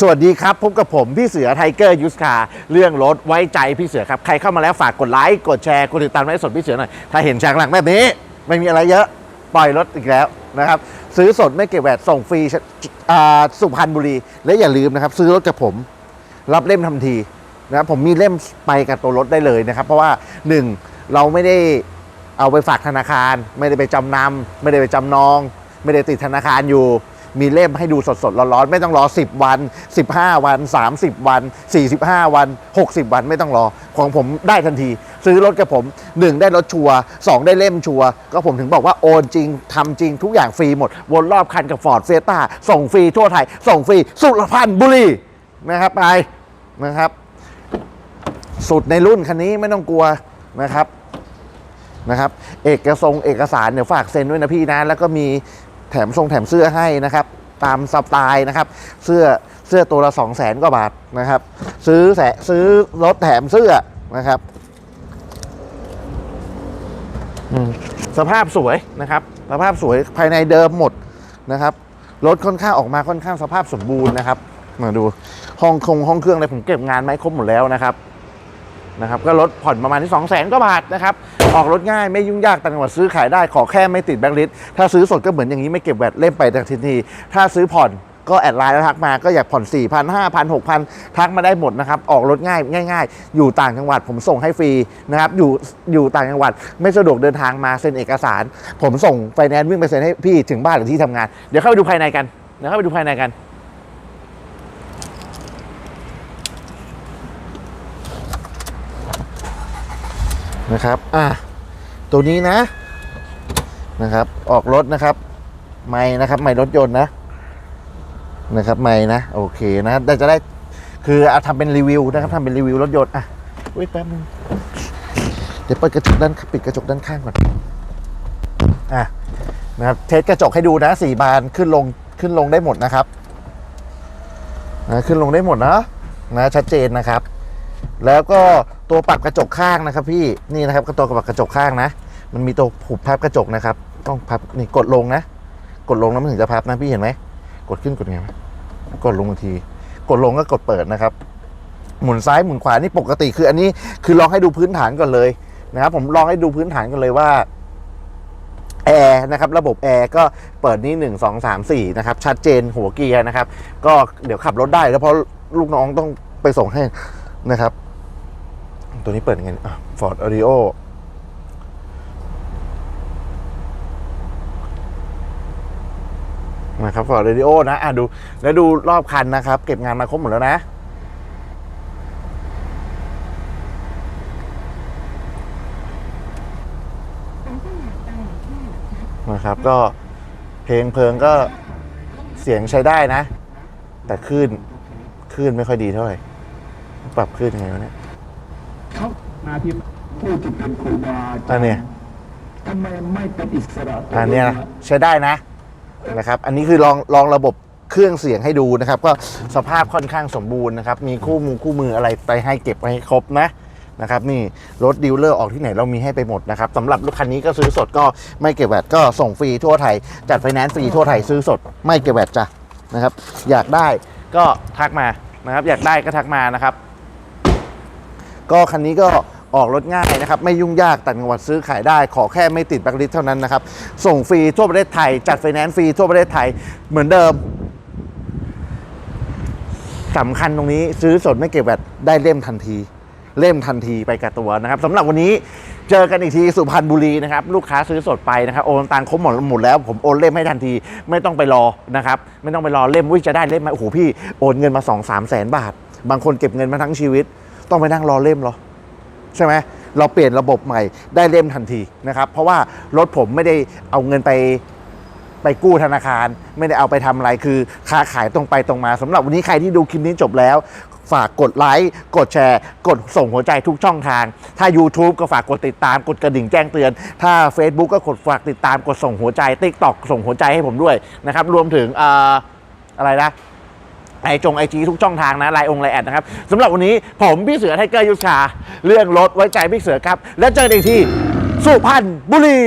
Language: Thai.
สวัสดีครับ พบกับผม พี่เสือไทเกอร์ยูสคาเรื่องรถไว้ใจพี่เสือครับ ใครเข้ามาแล้วฝากกดไลค์กดแชร์ กดติดตามไลฟ์สดพี่เสือหน่อย ถ้าเห็นฉากหลังแบบนี้ ไม่มีอะไรเยอะปล่อยรถอีกแล้วนะครับ ซื้อสดไม่เก็บแวดส่งฟรีสุพรรณบุรี และอย่าลืมนะครับ ซื้อรถกับผม รับเล่มทันทีนะครับผมมีเล่มไปกับตัวรถได้เลยนะครับ เพราะว่าหนึ่งเราไม่ได้เอาไปฝากธนาคาร ไม่ได้ไปจำนำไม่ได้ไปจำนอง ไม่ได้ติดธนาคารอยู่ มีเล่มให้ดูสดๆร้อนๆไม่ต้องรอ 10 วัน 15 วัน 30 วัน 45 วัน 60 วันไม่ต้องรอ ของผมได้ทันที ซื้อรถกับผม 1 ได้รถชัวร์2ได้เล่มชัวร์ก็ผมถึงบอกว่าโอนจริงทำจริงทุกอย่างฟรีหมด วนรอบคันกับฟอร์ดเฟต้าส่งฟรีทั่วไทย ส่งฟรีสุรพันธ์บุรีนะครับไปนะครับ สุดในรุ่นคันนี้ไม่ต้องกลัวนะครับนะครับเอกสงเอกสารเดี๋ยวฝากเซ็นด้วยนะพี่นะ แล้วก็มี แถมทรงแถมเสื้อให้นะครับ ตามสไตล์นะครับ เสื้อเสื้อตัวละ2 0 0แสนกว่าบาทนะครับ ซื้อแสซื้อรถแถมเสื้อนะครับสภาพสวยนะครับ สภาพสวยภายในเดิมหมดนะครับรถค่อนข้างออกมาค่อนข้างสภาพสมบูรณ์นะครับมาดูห้องคงห้องเครื่องอะไรผมเก็บงานไม้ครบหมดแล้วนะครับ นะครับก็ลดผ่อนประมาณที่ 2 0 0 0 0 0กว่าบาทนะครับออกรถง่ายไม่ยุ่งยากต่างจังหวัดซื้อขายได้ขอแค่ไม่ติดแบงค์ลิสต์ถ้าซื้อสดก็เหมือนอย่างนี้ไม่เก็บแวดเล่มไปทันที ถ้าซื้อผ่อนก็แอดไลน์แล้วทักมาก็อยากผ่อน 4 0 0 0 5,000 6,000 ทักมาได้หมดนะครับ ออกรถง่ายง่าย ๆ อยู่ต่างจังหวัดผมส่งให้ฟรีนะครับอยู่อยู่ต่างจังหวัดไม่สะดวกเดินทางมาเซ็นเอกสาร ผมส่งไฟแนนซ์วิ่งไปเซ็นให้พี่ถึงบ้านหรือที่ทำงาน เดี๋ยวเข้าไปดูภายในกันเดี๋ยวเข้าไปดูภายในกัน นะครับ อะ ตัวนี้นะ นะครับ ออกรถนะครับ ไม่นะครับ ไม่รถยนต์นะ นะครับ ไม่นะ โอเคนะ ได้จะได้ คือเอาทำเป็นรีวิวนะครับทำเป็นรีวิวรถยนต์ อะอุ้ยแป๊บนึง เดี๋ยวเปิดกระจกด้านปิดกระจกด้านข้างก่อน อะ นะครับ เทสกระจกให้ดูนะสี่บานขึ้นลงขึ้นลงได้หมดนะครับนะขึ้นลงได้หมดนะ นะ ชัดเจนนะครับ แล้วก็ตัวปรับกระจกข้างนะครับพี่นี่นะครับก็ตัวปรับกระจกข้างนะ มันมีตัวผูกพับกระจกนะครับ ต้องพับนี่กดลงนะ กดลงแล้วมันถึงจะพับนะพี่เห็นไหมกดขึ้นกดไงกดลงที กดลงก็กดเปิดนะครับ หมุนซ้ายหมุนขวานี่ปกติคือ อันนี้คือลองให้ดูพื้นฐานก่อนเลยนะครับ ผมลองให้ดูพื้นฐานกันเลยว่าแอร์นะครับระบบแอร์ก็เปิดนี่หนึ่งสองสามสี่นะครับชัดเจนหัวเกียร์นะครับ ก็เดี๋ยวขับรถได้แล้วเพราะลูกน้องต้องไปส่งให้ นะครับ ตัวนี้เปิดยังไงฟอร์ดอ r ริโอนะครับฟอร์ดอ r ริโอนะอะดูแล้วดูรอบคันนะครับ เก็บงานมาครบหมดแล้วนะ นะครับก็เพลงเพลิงก็เสียงใช้ได้นะ แต่คลื่นคลื่นไม่ค่อยดีเท่าไหร่ ปรับคลื่นยังไงวะเนี่ยเขามาที่ผู้ที่เป็นครูบาอาจาอัรนเนี้ยย์ทำไมไม่เป็นอิสระอันเนี้ยนะใช้ได้นะนะครับ อันนี้คือลองลองระบบเครื่องเสียงให้ดูนะครับ ก็สภาพค่อนข้างสมบูรณ์นะครับ มีคู่มือคู่มืออะไรไปให้เก็บไว้ให้ครบนะนะครับ นี่รถดีลเลอร์ออกที่ไหนเรามีให้ไปหมดนะครับสำหรับรถคันนี้ก็ซื้อสดก็ไม่เก็บแวดก็ส่งฟรีทั่วไทย จัดไฟแนนซ์ฟรีทั่วไทยซื้อสดไม่เก็บแวดจ้ะนะครับ อยากได้ก็ทักมานะครับ อยากได้ก็ทักมานะครับ ก็คันนี้ก็ออกรถง่ายนะครับ ไม่ยุ่งยากต่างจังหวัดซื้อขายได้ ขอแค่ไม่ติดแบล็คลิสเท่านั้นนะครับ ส่งฟรีทั่วประเทศไทย จัดไฟแนนซ์ฟรีทั่วประเทศไทยเหมือนเดิมสำคัญตรงนี้ซื้อสดไม่เก็บแวดได้เล่มทันที เล่มทันทีไปกับตัวนะครับสำหรับวันนี้เจอกันอีกทีสุพรรณบุรีนะครับ ลูกค้าซื้อสดไปนะครับโอนตังค์ครบหมดหมดแล้วผมโอนเล่มให้ทันที ไม่ต้องไปรอนะครับ ไม่ต้องไปรอเล่มวิจะได้เล่มไหมโอ้โหพี่โอนเงินมา2องสามแสนบาท บางคนเก็บเงินมาทั้งชีวิต ต้องไปนั่งรอเล่มเหรอใช่ไหมเราเปลี่ยนระบบใหม่ได้เล่มทันทีนะครับ เพราะว่ารถผมไม่ได้เอาเงินไปไปกู้ธนาคาร ไม่ได้เอาไปทำอะไรคือค้าขายตรงไปตรงมาสำหรับวันนี้ใครที่ดูคลิปนี้จบแล้ว ฝากกดไลค์กดแชร์ กดส่งหัวใจทุกช่องทาง ถ้า YouTube ก็ฝากกดติดตามกดกระดิ่งแจ้งเตือน ถ้า Facebook ก็กดฝากติดตามกดส่งหัวใจ TikTok ส่งหัวใจให้ผมด้วยนะครับรวมถึงออะไรนะ ไอจงไอจีทุกช่องทางนะไลน์องไลน์แอดนะครับสำหรับวันนี้ผมพี่เสือไทเกอร์ยุชา เรื่องรถไว้ใจพี่เสือครับ แล้วเจอกันอีกที่สุพรรณบุรี